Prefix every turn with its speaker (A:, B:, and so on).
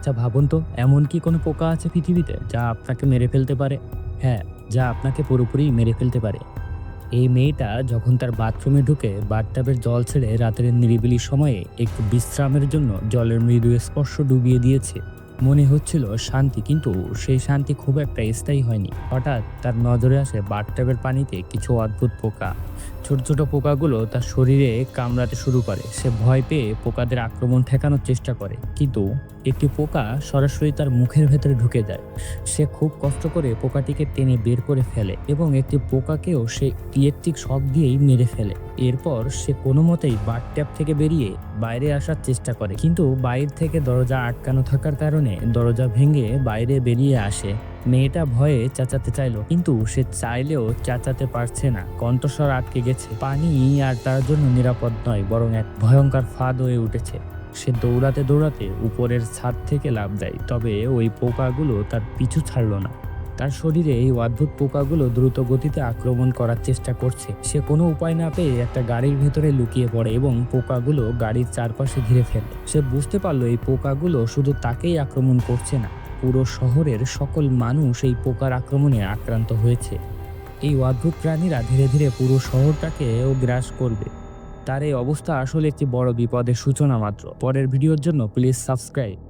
A: আচ্ছা ভাবুন তো, এমন কি কোনো পোকা আছে পৃথিবীতে যা আপনাকে মেরে ফেলতে পারে? হ্যাঁ যা আপনাকে পুরোপুরি মেরে ফেলতে পারে। এই মেয়েটা যখন তার বাথরুমে ঢুকে বাথটাবের জল ছেড়ে রাতের নিরিবিলি সময়ে একটু বিশ্রামের জন্য জলের মৃদু স্পর্শ ডুবিয়ে দিয়েছে। মনে হচ্ছিল শান্তি, কিন্তু সেই শান্তি খুব একটা স্থায়ী হয়নি। হঠাৎ তার নজরে আসে বাথটাবের পানিতে কিছু অদ্ভুত পোকা। ছোট ছোট পোকাগুলো তার শরীরে কামড়াতে শুরু করে। সে ভয় পেয়ে পোকাদের আক্রমণ ঠেকানোর চেষ্টা করে। কিন্তু একটি পোকা সরাসরি তার মুখের ভেতরে ঢুকে যায়। সে খুব কষ্ট করে পোকাটিকে টেনে বের করে ফেলে এবং একটি পোকাকেও সে ইলেকট্রিক শক দিয়েই মেরে ফেলে। এরপর সে কোনো মতেই বার ট্যাপ থেকে বেরিয়ে বাইরে আসার চেষ্টা করে। কিন্তু বাইরে থেকে দরজা আটকানো থাকার কারণে দরজা ভেঙে বাইরে বেরিয়ে আসে। মেয়েটা ভয়ে চেঁচাতে চাইলো, কিন্তু সে চাইলেও চেঁচাতে পারছে না। কণ্ঠস্বর আটকে গেছে। পানি আর তার জন্য নিরাপদ নয়, বরং এক ভয়ঙ্কর ফাঁদ হয়ে উঠেছে। সে দৌড়াতে দৌড়াতে উপরের ছাদ থেকে লাভ দেয় তবে ওই পোকাগুলো তার পিছু ছাড়ল না। তার শরীরে এই অদ্ভুত পোকাগুলো দ্রুত গতিতে আক্রমণ করার চেষ্টা করছে। সে কোনো উপায় না পেয়ে একটা গাড়ির ভেতরে লুকিয়ে পড়ে এবং পোকাগুলো গাড়ির চারপাশে ঘিরে ফেলে। সে বুঝতে পারল এই পোকাগুলো শুধু তাকেই আক্রমণ করছে না। পুরো শহরের সকল মানুষ এই পোকার আক্রমণে আক্রান্ত হয়েছে। এই অদ্ভুত প্রাণীরা ধীরে ধীরে পুরো শহরটাকেও গ্রাস করবে। তার এই অবস্থা আসলে একটি বড় বিপদের সূচনা মাত্র। পরের ভিডিওর জন্য প্লিজ সাবস্ক্রাইব